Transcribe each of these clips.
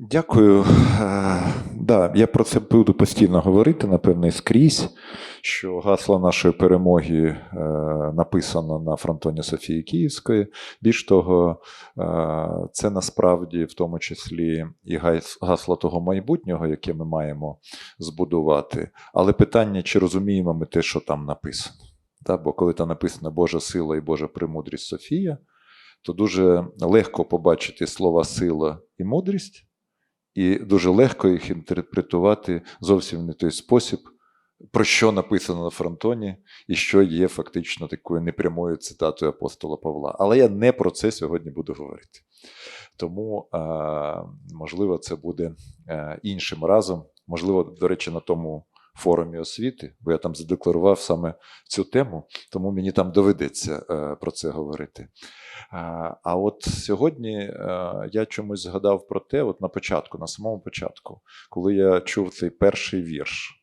Дякую. Е, Да, я про це буду постійно говорити, напевно, і скрізь, що гасло нашої перемоги е, написано на фронтоні Софії Київської. Більш того, е, це насправді в тому числі і гасло того майбутнього, яке ми маємо збудувати. Але питання, чи розуміємо ми те, що там написано. Бо коли там написано Божа сила і Божа премудрість Софія, то дуже легко побачити слова сила і мудрість. І дуже легко їх інтерпретувати зовсім не той спосіб, про що написано на фронтоні, і що є фактично такою непрямою цитатою апостола Павла. Але я не про це сьогодні буду говорити. Тому, е, можливо, це буде е, іншим разом. Можливо, до речі, на тому форумі освіти, бо я там задекларував саме цю тему, тому мені там доведеться е, про це говорити. А а от сьогодні е, я чомусь згадав про те, от на початку, на самому початку, коли я чув цей перший вірш.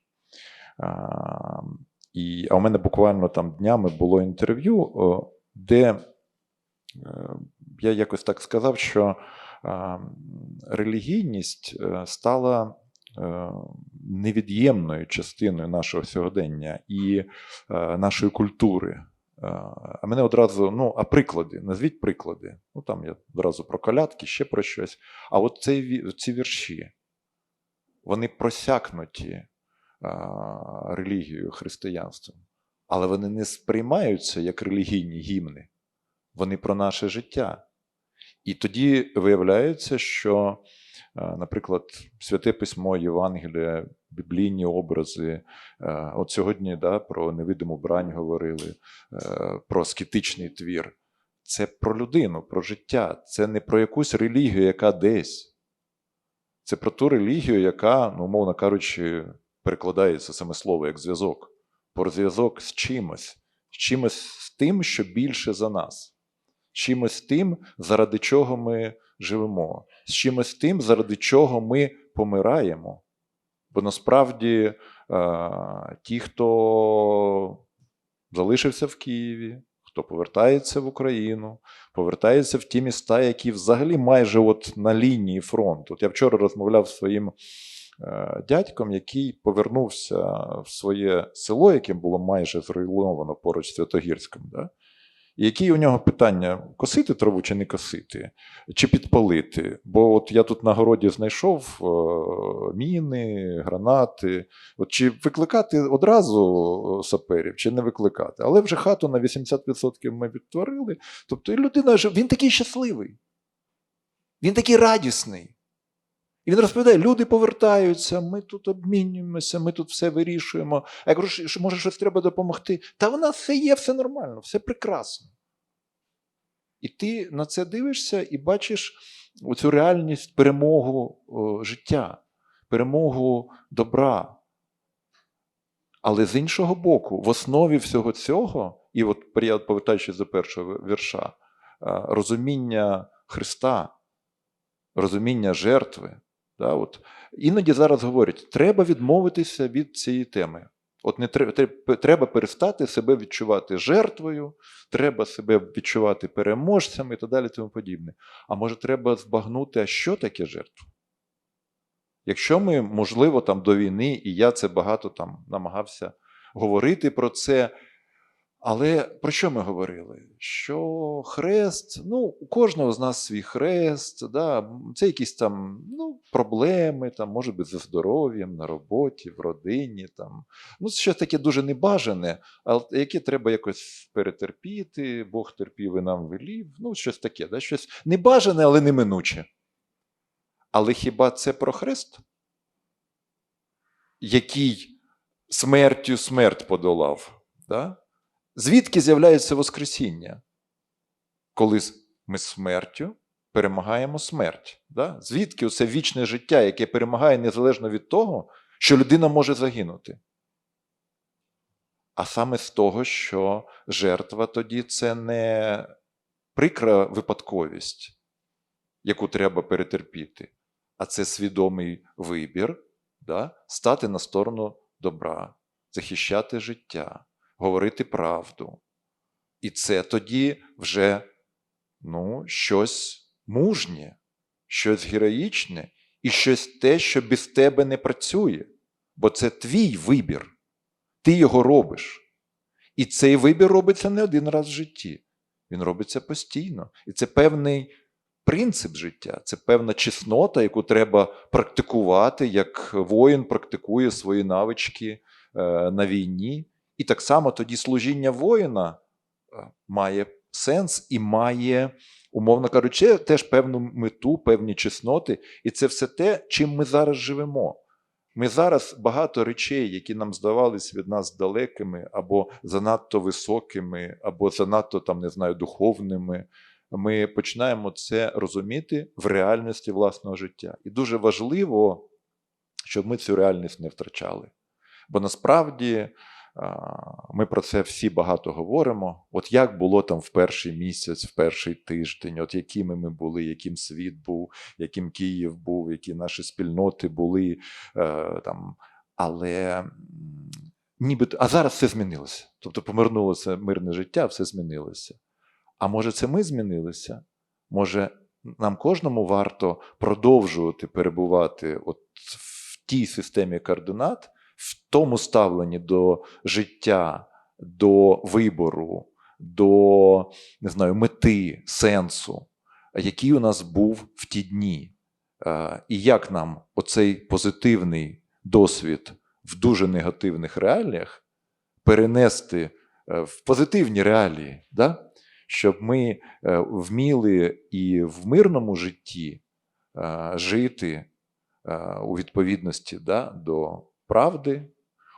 І, а у мене буквально там днями було інтерв'ю, де е, я якось так сказав, що релігійність е, стала е, невід'ємною частиною нашого сьогодення і е, нашої культури. Е, А мене одразу, ну, а приклади, назвіть приклади. Ну там я одразу про колядки, ще про щось. А от цей, ці вірші, вони просякнуті а, релігією, християнством, але вони не сприймаються як релігійні гімни. Вони про наше життя. І тоді виявляється, що, наприклад, святе письмо, Євангелія, біблійні образи. е, От сьогодні да, про невидиму брань говорили, е, про скетичний твір. Це про людину, про життя. Це не про якусь релігію, яка десь. Це про ту релігію, яка, ну, умовно кажучи, перекладається саме слово як зв'язок. Про зв'язок з чимось, з чимось з тим, що більше за нас, з чимось тим, заради чого ми живемо, з чимось тим, заради чого ми помираємо. Бо насправді е, ті, хто залишився в Києві, хто повертається в Україну, повертається в ті міста, які взагалі майже от на лінії фронту. От я вчора розмовляв з своїм е, дядьком, який повернувся в своє село, яке було майже зруйновано поруч з Святогірськом. Да? Які у нього питання: косити траву чи не косити, чи підпалити? Бо от я тут на городі знайшов е, міни, гранати. От чи викликати одразу е, саперів, чи не викликати? Але вже хату на 80% ми відтворили. Тобто і людина він такий щасливий, він такий радісний. І він розповідає: люди повертаються, ми тут обмінюємося, ми тут все вирішуємо. А я кажу, що може щось треба допомогти. Та в нас все є, все нормально, все прекрасно. І ти на це дивишся і бачиш оцю реальність перемогу життя, перемогу добра. Але з іншого боку, в основі всього цього, і от повертаючись до першого вірша, розуміння Христа, розуміння жертви. Да, от. Іноді зараз говорять, треба відмовитися від цієї теми. От не треба, перестати себе відчувати жертвою, треба себе відчувати переможцями і так далі, тому подібне. А може, треба збагнути, а що таке жертва? Якщо ми, можливо, там до війни, і я це багато там намагався говорити про це. Але про що ми говорили? Що хрест, ну, у кожного з нас свій хрест, да, це якісь там ну, проблеми, там, може бути, зі здоров'ям, на роботі, в родині. Там. Ну, це щось таке дуже небажане, але яке треба якось перетерпіти, Бог терпів і нам велів. Ну, щось таке, да, щось небажане, але неминуче. Але хіба це про хрест? Який смертю смерть подолав? Да? Звідки з'являється Воскресіння? Коли ми смертю перемагаємо смерть. Да? Звідки це вічне життя, яке перемагає незалежно від того, що людина може загинути? А саме з того, що жертва тоді це не прикра випадковість, яку треба перетерпіти, а це свідомий вибір да? стати на сторону добра, захищати життя говорити правду. І це тоді вже ну, щось мужнє, щось героїчне, і щось те, що без тебе не працює. Бо це твій вибір. Ти його робиш. І цей вибір робиться не один раз в житті. Він робиться постійно. І це певний принцип життя, це певна чеснота, яку треба практикувати, як воїн практикує свої навички е, на війні. І так само тоді служіння воїна е, має сенс і має, умовно кажучи, теж певну мету, певні чесноти. І це все те, чим ми зараз живемо. Ми зараз багато речей, які нам здавались від нас далекими, або занадто високими, або занадто там, не знаю, духовними. Ми починаємо це розуміти в реальності власного життя. І дуже важливо, щоб ми цю реальність не втрачали. Бо насправді ми про це всі багато говоримо. От як було там в перший місяць, в перший тиждень, от якими ми були, яким світ був, яким Київ був, які наші спільноти були е, там. Але нібито, а зараз все змінилося. Тобто помирнулося мирне життя, все змінилося. А може, це ми змінилися? Може, нам кожному варто продовжувати перебувати от в тій системі координат, в тому ставленні до життя, до вибору, до не знаю, мети, сенсу, який у нас був в ті дні. Е, І як нам оцей позитивний досвід в дуже негативних реаліях перенести е, в позитивні реалії, да? щоб ми е, вміли і в мирному житті жити у відповідності да, до правди,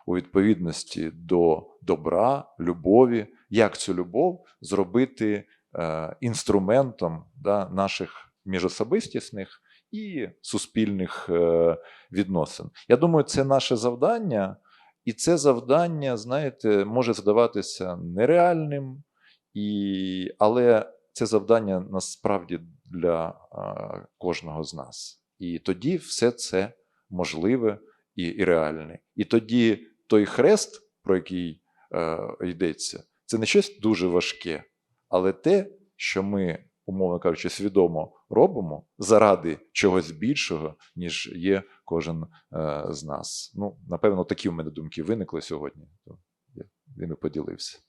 у відповідності до добра, любові, як цю любов зробити е, інструментом да, наших міжособистісних і суспільних е, відносин. Я думаю, це наше завдання, і це завдання, знаєте, може здаватися нереальним, і, але це завдання насправді для е, кожного з нас. І тоді все це можливе і, і реальний. І тоді той хрест, про який е, йдеться, це не щось дуже важке, але те, що ми, умовно кажучи, свідомо робимо заради чогось більшого, ніж є кожен е, з нас. Ну, напевно, такі в мене думки виникли сьогодні. Я ними поділився.